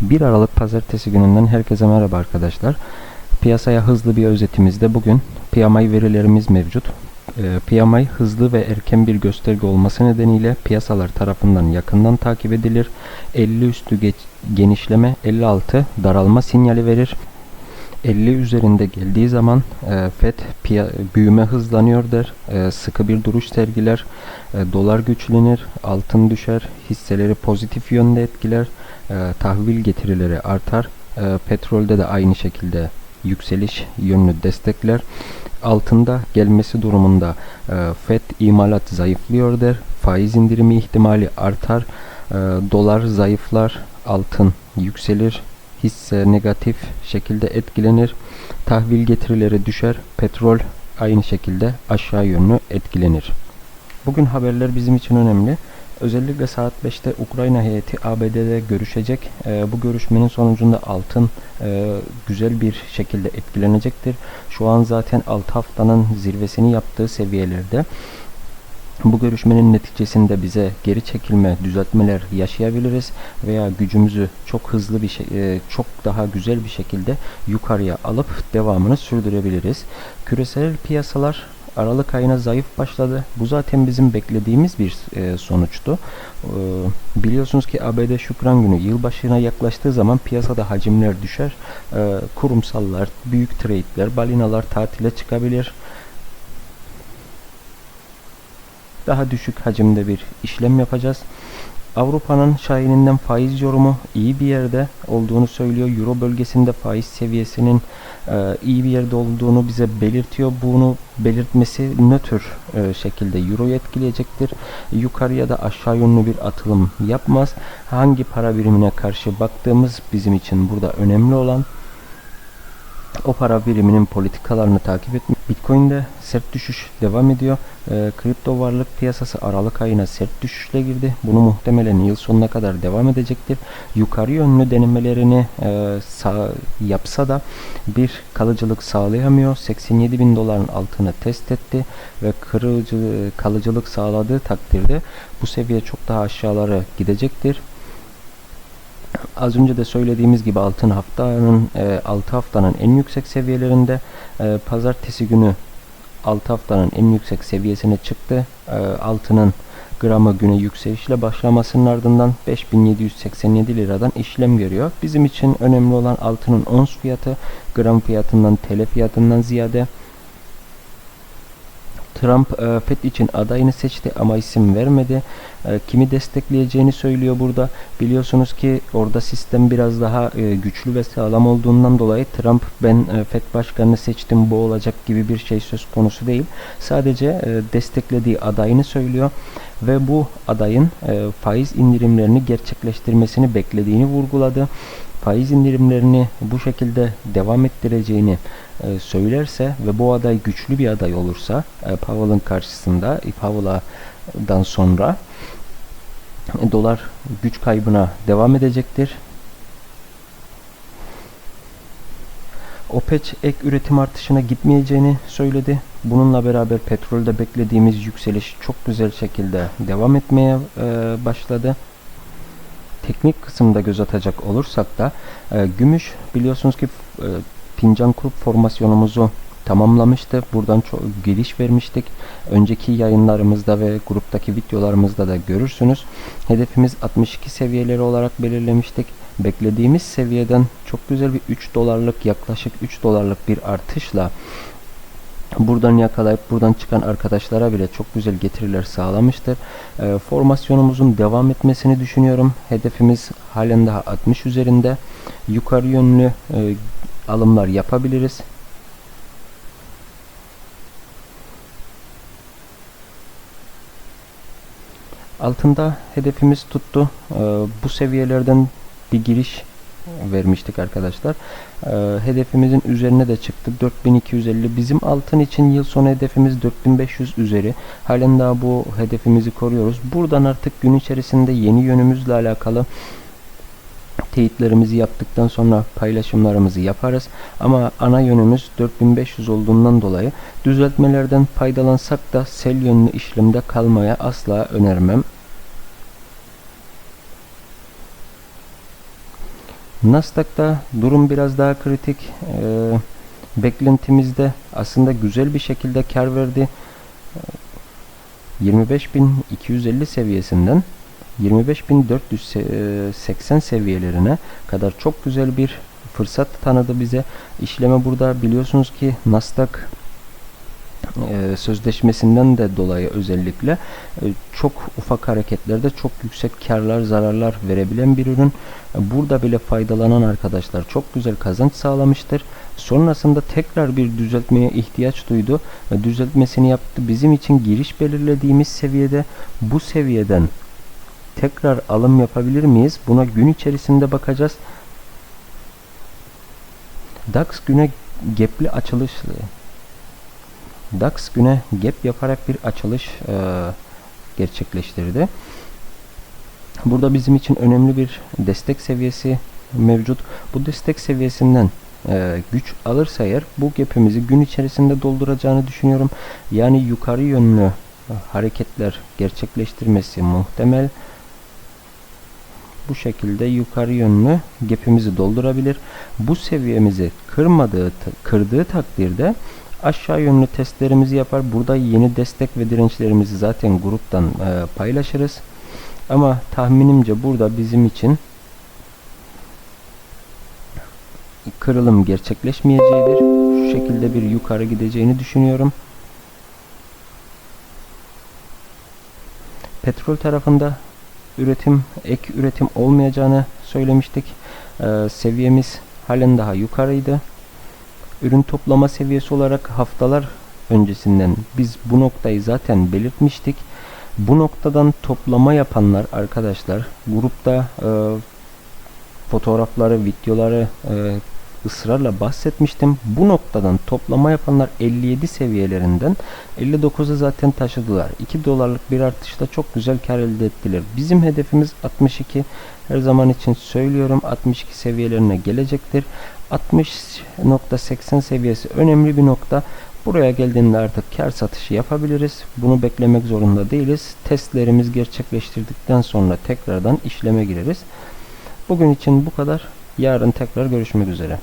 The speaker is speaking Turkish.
1 Aralık Pazartesi gününden herkese merhaba arkadaşlar. Piyasaya hızlı bir özetimizde bugün PMI verilerimiz mevcut. Ee, PMI hızlı ve erken bir gösterge olması nedeniyle piyasalar tarafından yakından takip edilir. 50 üstü geç, genişleme, 56 daralma sinyali verir. 50 üzerinde geldiği zaman e, FED büyüme hızlanıyor der, e, sıkı bir duruş sergiler, e, dolar güçlenir, altın düşer, hisseleri pozitif yönde etkiler, e, tahvil getirileri artar, e, petrolde de aynı şekilde yükseliş yönlü destekler. Altında gelmesi durumunda e, FED imalat zayıflıyor der, faiz indirimi ihtimali artar, e, dolar zayıflar, altın yükselir, hisse negatif şekilde etkilenir. Tahvil getirileri düşer. Petrol aynı şekilde aşağı yönlü etkilenir. Bugün haberler bizim için önemli. Özellikle saat 5'te Ukrayna heyeti ABD'de görüşecek. Ee, bu görüşmenin sonucunda altın e, güzel bir şekilde etkilenecektir. Şu an zaten 6 haftanın zirvesini yaptığı seviyelerde. Bu görüşmenin neticesinde bize geri çekilme, düzeltmeler yaşayabiliriz veya gücümüzü çok hızlı bir şey, çok daha güzel bir şekilde yukarıya alıp devamını sürdürebiliriz. Küresel piyasalar Aralık ayına zayıf başladı. Bu zaten bizim beklediğimiz bir e, sonuçtu. E, biliyorsunuz ki ABD Şükran Günü yılbaşına yaklaştığı zaman piyasada hacimler düşer. E, kurumsallar, büyük trade'ler, balinalar tatile çıkabilir. Daha düşük hacimde bir işlem yapacağız. Avrupa'nın şahininden faiz yorumu iyi bir yerde olduğunu söylüyor. Euro bölgesinde faiz seviyesinin e, iyi bir yerde olduğunu bize belirtiyor. Bunu belirtmesi nötr e, şekilde Euro'yu etkileyecektir. Yukarıya da aşağı yönlü bir atılım yapmaz. Hangi para birimine karşı baktığımız bizim için burada önemli olan o para biriminin politikalarını takip etmek. Bitcoin'de sert düşüş devam ediyor. E, kripto varlık piyasası Aralık ayına sert düşüşle girdi. Bunu muhtemelen yıl sonuna kadar devam edecektir. Yukarı yönlü denemelerini e, sağ, yapsa da bir kalıcılık sağlayamıyor. 87 bin doların altını test etti ve kırıcı, kalıcılık sağladığı takdirde bu seviye çok daha aşağılara gidecektir. Az önce de söylediğimiz gibi altın haftanın e, 6 haftanın en yüksek seviyelerinde e, pazartesi günü 6 haftanın en yüksek seviyesine çıktı. E, altının gramı güne yükselişle başlamasının ardından 5787 liradan işlem görüyor. Bizim için önemli olan altının ons fiyatı gram fiyatından TL fiyatından ziyade Trump e, FED için adayını seçti ama isim vermedi. E, kimi destekleyeceğini söylüyor burada. Biliyorsunuz ki orada sistem biraz daha e, güçlü ve sağlam olduğundan dolayı Trump ben e, FED başkanını seçtim bu olacak gibi bir şey söz konusu değil. Sadece e, desteklediği adayını söylüyor ve bu adayın e, faiz indirimlerini gerçekleştirmesini beklediğini vurguladı faiz indirimlerini bu şekilde devam ettireceğini e, söylerse ve bu aday güçlü bir aday olursa e, Powell'ın karşısında e, Powell'dan sonra dolar güç kaybına devam edecektir. OPEC ek üretim artışına gitmeyeceğini söyledi. Bununla beraber petrolde beklediğimiz yükseliş çok güzel şekilde devam etmeye başladı teknik kısımda göz atacak olursak da e, gümüş biliyorsunuz ki e, fincan kulp formasyonumuzu tamamlamıştı. Buradan çok giriş vermiştik. Önceki yayınlarımızda ve gruptaki videolarımızda da görürsünüz. Hedefimiz 62 seviyeleri olarak belirlemiştik. Beklediğimiz seviyeden çok güzel bir 3 dolarlık yaklaşık 3 dolarlık bir artışla buradan yakalayıp buradan çıkan arkadaşlara bile çok güzel getiriler sağlamıştır. E, formasyonumuzun devam etmesini düşünüyorum. Hedefimiz halen daha 60 üzerinde. Yukarı yönlü e, alımlar yapabiliriz. Altında hedefimiz tuttu. E, bu seviyelerden bir giriş vermiştik arkadaşlar. Ee, hedefimizin üzerine de çıktık. 4250 bizim altın için yıl sonu hedefimiz 4500 üzeri. Halen daha bu hedefimizi koruyoruz. Buradan artık gün içerisinde yeni yönümüzle alakalı teyitlerimizi yaptıktan sonra paylaşımlarımızı yaparız. Ama ana yönümüz 4500 olduğundan dolayı düzeltmelerden faydalansak da sel yönlü işlemde kalmaya asla önermem. Nasdaq'ta durum biraz daha kritik. Ee, beklentimizde aslında güzel bir şekilde kar verdi. Ee, 25.250 seviyesinden 25.480 seviyelerine kadar çok güzel bir fırsat tanıdı bize. İşleme burada biliyorsunuz ki Nasdaq e, sözleşmesinden de dolayı özellikle e, çok ufak hareketlerde çok yüksek karlar zararlar verebilen bir ürün. Burada bile faydalanan arkadaşlar çok güzel kazanç sağlamıştır. Sonrasında tekrar bir düzeltmeye ihtiyaç duydu ve düzeltmesini yaptı. Bizim için giriş belirlediğimiz seviyede bu seviyeden tekrar alım yapabilir miyiz? Buna gün içerisinde bakacağız. DAX güne gapli açılış DAX güne gap yaparak bir açılış e, gerçekleştirdi. Burada bizim için önemli bir destek seviyesi mevcut. Bu destek seviyesinden e, güç alırsa eğer bu gap'imizi gün içerisinde dolduracağını düşünüyorum. Yani yukarı yönlü hareketler gerçekleştirmesi muhtemel. Bu şekilde yukarı yönlü gap'imizi doldurabilir. Bu seviyemizi kırmadığı, kırdığı takdirde aşağı yönlü testlerimizi yapar. Burada yeni destek ve dirençlerimizi zaten gruptan e, paylaşırız. Ama tahminimce burada bizim için kırılım gerçekleşmeyeceğidir. Şu şekilde bir yukarı gideceğini düşünüyorum. Petrol tarafında üretim, ek üretim olmayacağını söylemiştik. Ee, seviyemiz halen daha yukarıydı. Ürün toplama seviyesi olarak haftalar öncesinden biz bu noktayı zaten belirtmiştik. Bu noktadan toplama yapanlar arkadaşlar grupta e, fotoğrafları, videoları e, ısrarla bahsetmiştim. Bu noktadan toplama yapanlar 57 seviyelerinden 59'u zaten taşıdılar. 2 dolarlık bir artışla çok güzel kar elde ettiler. Bizim hedefimiz 62. Her zaman için söylüyorum 62 seviyelerine gelecektir. 60.80 seviyesi önemli bir nokta. Buraya geldiğinde artık kar satışı yapabiliriz. Bunu beklemek zorunda değiliz. Testlerimiz gerçekleştirdikten sonra tekrardan işleme gireriz. Bugün için bu kadar. Yarın tekrar görüşmek üzere.